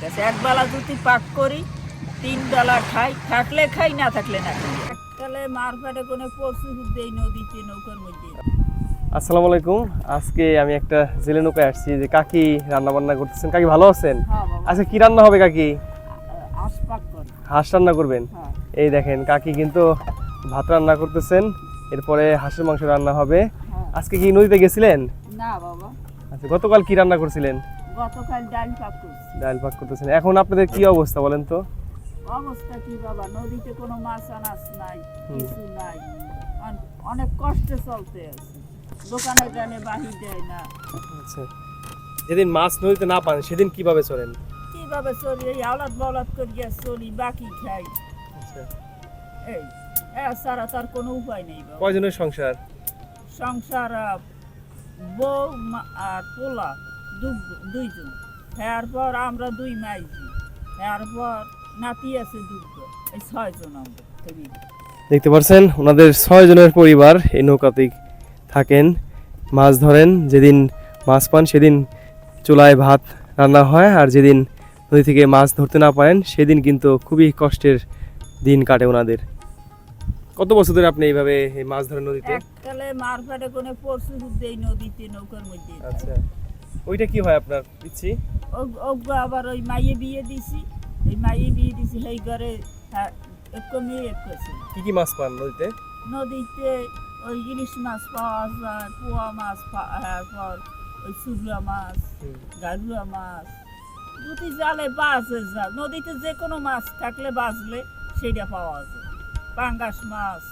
ঠিক আছে একবেলা যদি পাক করি তিন বেলা খাই থাকলে খাই না থাকলে না খাই। এককালে মারফাটে কোনো পশু দেই নদীতে নৌকার মধ্যে। আসসালামু আলাইকুম। আজকে আমি একটা জেলে নৌকায় আসছি যে কাকি রান্না বান্না করতেছেন। কাকি ভালো আছেন? হ্যাঁ আজকে কি রান্না হবে কাকি? হাঁস রান্না করবেন? হ্যাঁ। এই দেখেন কাকি কিন্তু ভাত রান্না করতেছেন। এরপরে হাঁসের মাংস রান্না হবে। হ্যাঁ। আজকে কি নদীতে গেছিলেন? না বাবা। আচ্ছা গতকাল কি রান্না করছিলেন? গতকাল ডাল পাক করছি। ডাল পাক করতেছেন। এখন আপনাদের কি অবস্থা বলেন তো? অবস্থা কি বাবা? নদীতে কোনো মাছ আনাস নাই কিছু নাই। অনেক কষ্টে চলতে আছে। দোকানে টানে বাহি দেয় না। আচ্ছা। যেদিন মাছ নদীতে না পান সেদিন কীভাবে চলেন? কীভাবে চলি? এই আওলাদ বাওলাদ করিয়া চলি বাকি খাই। আচ্ছা। এই এছাড়া তার কোনো উপায় নেই বাবা। কয়জনের সংসার? সংসার বউ আর পোলা। দুইজন। আমরা দুই মাইজি। নাতি আছে দুটো এই ছয়জন আমরা দেখতে পাচ্ছেন ওনাদের ছয় জনের পরিবার এই নৌকাতে থাকেন মাছ ধরেন। যেদিন মাছ পান সেদিন চুলায় ভাত রান্না হয় আর যেদিন নদী থেকে মাছ ধরতে না পারেন সেদিন কিন্তু খুবই কষ্টের দিন কাটে ওনাদের। কত বছর ধরে আপনি এইভাবে মাছ ধরেন নদীতে? এককালে মারফাটে কোনো দেই নদীতে নৌকার মধ্যে। আচ্ছা। ওইটা কি হয় আপনার পিচ্ছি? ও- আবার ওই মাইয়ে বিয়ে দিছি এই মাইয়ে বিয়ে দিছি সেই ঘরে হ্যাঁ, একটু মেয়ে আছে কি কি মাছ পান নদীতে? নদীতে ওই ইলিশ মাছ পাওয়া যায় পোয়া মাছ পা- ওই চুগলা মাছ গারুয়া মাছ যদি জালে বাজে যা। নদীতে যে কোনো মাছ থাকলে বাজলে সেটা পাওয়া যায়। পাঙ্গাস মাছ।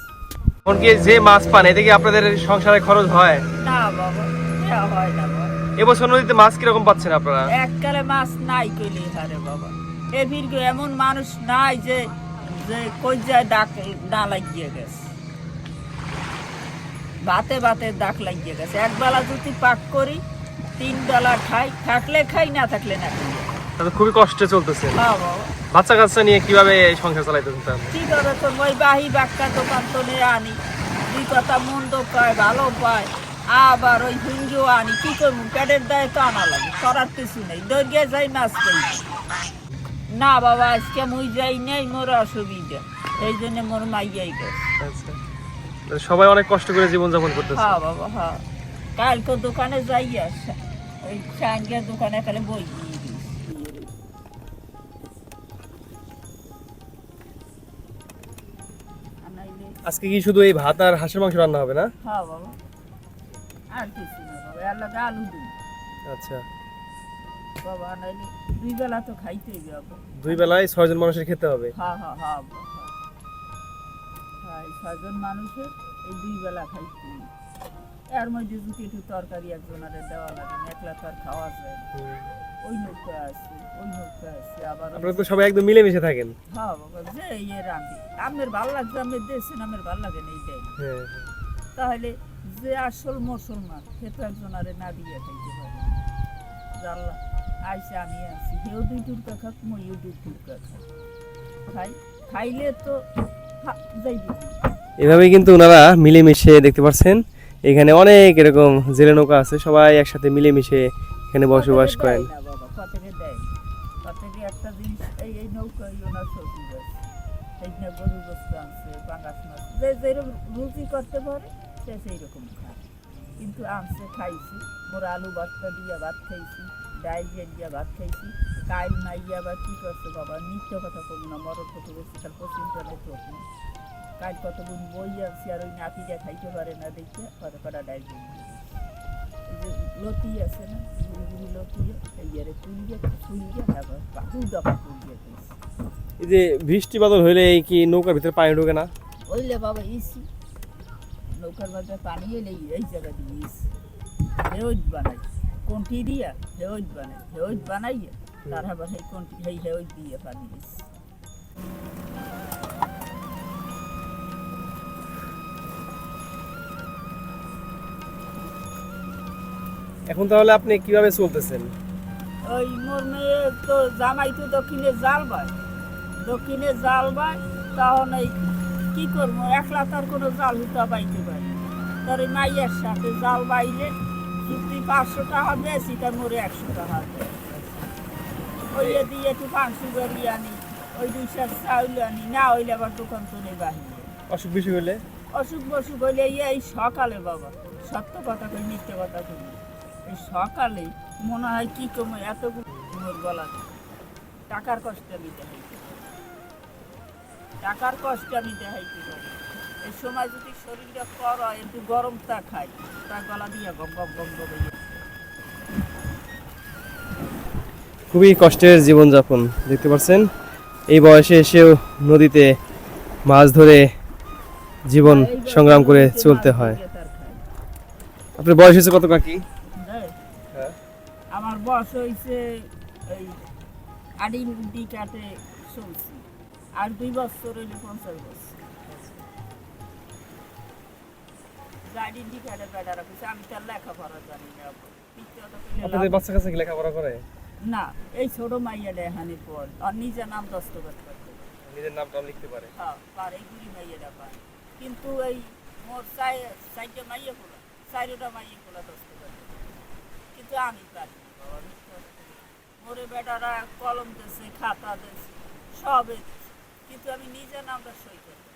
এমনকি যে মাছ পান এতে কি আপনাদের সংসারে খরচ হয়? না বাবা হয় না এবছর নদীতে মাছ কীরকম পাচ্ছেন আপনারা? এককালে মাছ নাই কইলে হারে বাবা। এ ভিড় এমন মানুষ নাই যে যে কই যায় ডাক না লাগিয়ে গেছে। বাতে বাতে ডাক লাগিয়ে গেছে। একবেলা যদি পাক করি তিন বেলা খাই থাকলে খাই না থাকলে না খাই। তাহলে খুবই কষ্টে চলতেছে। হ্যাঁ বাবা। বাচ্চা কাচ্চা নিয়ে কীভাবে সংসার চালাইতেছেন তাহলে? কীভাবে তো ওই বাহি বাক্কা দোকান তো নিয়ে আনি। দুই কথা মন্দ পায় ভালো পায়। আবার ওই হুঙ্গিও আনি কি করব? পেটের দায়ে তো আনা লাগে করার কিছু নেই। দৈর্ঘ্যে যাই মাছ পাই না বাবা আজকে মুই যাই নেই মোর অসুবিধা। এই জন্য মোর মাইয়াই গেছে। আচ্ছা। সবাই অনেক কষ্ট করে জীবন যাপন করতেছে। হ্যাঁ বাবা হ্যাঁ। কালকে দোকানে যাই আসা। ওই সাঙ্গের দোকানে খালি বই আজকে কি শুধু এই ভাত আর হাঁসের মাংস রান্না হবে না? হ্যাঁ বাবা। আর কিছু না বাবা এর লাগে আলু দিই আচ্ছা। বাবা নাইলে দুই বেলা তো খাইতেই যাব দুই বেলায় ছয়জন মানুষের খেতে হবে? হ্যাঁ হ্যাঁ হ্যাঁ হ্যাঁ। এই ছয়জন মানুষের এই দুই বেলা খাইতে এর মধ্যে যদি একটু তরকারি একজনের দেওয়া লাগে একলা তো আর খাওয়া যায়। ওই নৌকা আছে ওই নৌকা আছে আবার আপনারা তো সবাই একদম মিলেমিশে থাকেন। হ্যাঁ বাবা যে ইয়ে রান্ধি আমের ভালো লাগছে আমের দেশেন আমের ভালো লাগে না এইটাই। হ্যাঁ। তাহলে যে আসল মুসলমান সে তো একজন আরে না দিয়ে খাইতে পারে। জানলা আইসে আমি আছি। হেও দুই টুকরা খাক মইও দুই টুকরা খাক খাই খাইলে তো যাইবি। এভাবে কিন্তু ওনারা মিলেমিশে দেখতে পাচ্ছেন এখানে অনেক এরকম জেলে নৌকা আছে সবাই একসাথে মিলেমিশে এখানে বসবাস করেন। একটা জিনিস এই এই আছে। গরু পাঙ্গাস মাছ যে যেরকম রুচি করতে পারে সে সেই রকম খায়। কিন্তু আনছে খাইছি মোর আলু ভর্তা দিয়া ভাত খাইছি ডাইল দিয়া ভাত খাইছি কাইল মাইয়া বা কি করছে বাবা নিত্য কথা কব না মরদ কত বেশি তার পশ্চিম চলে চোখ না কাল কতগুণ বই আনছি আর ওই নাতিটা খাইতে পারে না দেখে কত কটা যে লতি আছে না গুড়ি গুড়ি লতি ইয়ারে তুলিয়ে তুলিয়ে আবার বাহু দফা তুলিয়ে এই যে বৃষ্টি বাদল হইলে কি নৌকার ভিতরে পানি ঢোকে না? ওইলে বাবা ইসি নৌকার মধ্যে পানি এলে এই জায়গা দিয়ে হেওজ বানাই। কন্টি দিয়া? হেওজ বানাই। হেওজ বানাইয়া তার আবার সেই কন্টি? সেই হেওজ দিয়ে পানি ইসি এখন তাহলে আপনি কীভাবে চলতেছেন? ওই মোর মেয়ে তো জামাই তো দক্ষিণে জাল বায়। দক্ষিণে জাল বায় তখন এই কি করব? একলা তার কোনো জাল হুতা পারি তার মাইয়ের সাথে জাল বাইলে যদি পাঁচশো টাকা বেশি তার মোরে একশো টাকা ওই দিয়ে একটু পান সুগারি আনি ওই দুই শাক চাউল আনি না হইলে আবার দোকান চলে বাহিরে। অসুখ বিসুখ হলে অসুখ বসুখ হইলে এই সকালে বাবা সত্য কথা কই মিথ্যে কথা কই। এই সকালে মনে হয় কি কমে এতগুলো মোর গলা টাকার কষ্ট দেখাইতে পারি। টাকার কষ্ট দেখাইতে পারি এই সময় যদি শরীরটা কর একটু গরমটা খাই তা গলা দিয়ে গম গম গম গম খুবই কষ্টের জীবনযাপন দেখতে পাচ্ছেন? এই বয়সে এসেও নদীতে মাছ ধরে জীবন সংগ্রাম করে চলতে হয়। আপনার বয়স হয়েছে কত কাকি হ্যাঁ। আমার বয়স হয়েছে এই আডিন কাটে চলছি। আর দুই বছর হইলে পঞ্চাশ বছর। আমি তার লেখাপড়া জানি না মিথ্যে কথা কইলে লাভ আপনাদের বাচ্চা কাছে কি লেখাপড়া করে? না এই ছোট আর নিজে নাম দস্তখত করতে। পারে। নিজের নামটা লিখতে পারে। হ্যাঁ পারে গুড়ি মাইয়াটা পারে কিন্তু এই মোর মাইয়া মাইয়া দস্তখত কিন্তু আমি পারি বাবা। মোরে বেটারা কলম দিয়েছে খাতা দিয়েছে সব। কিন্তু আমি নিজে নামটা সই করতে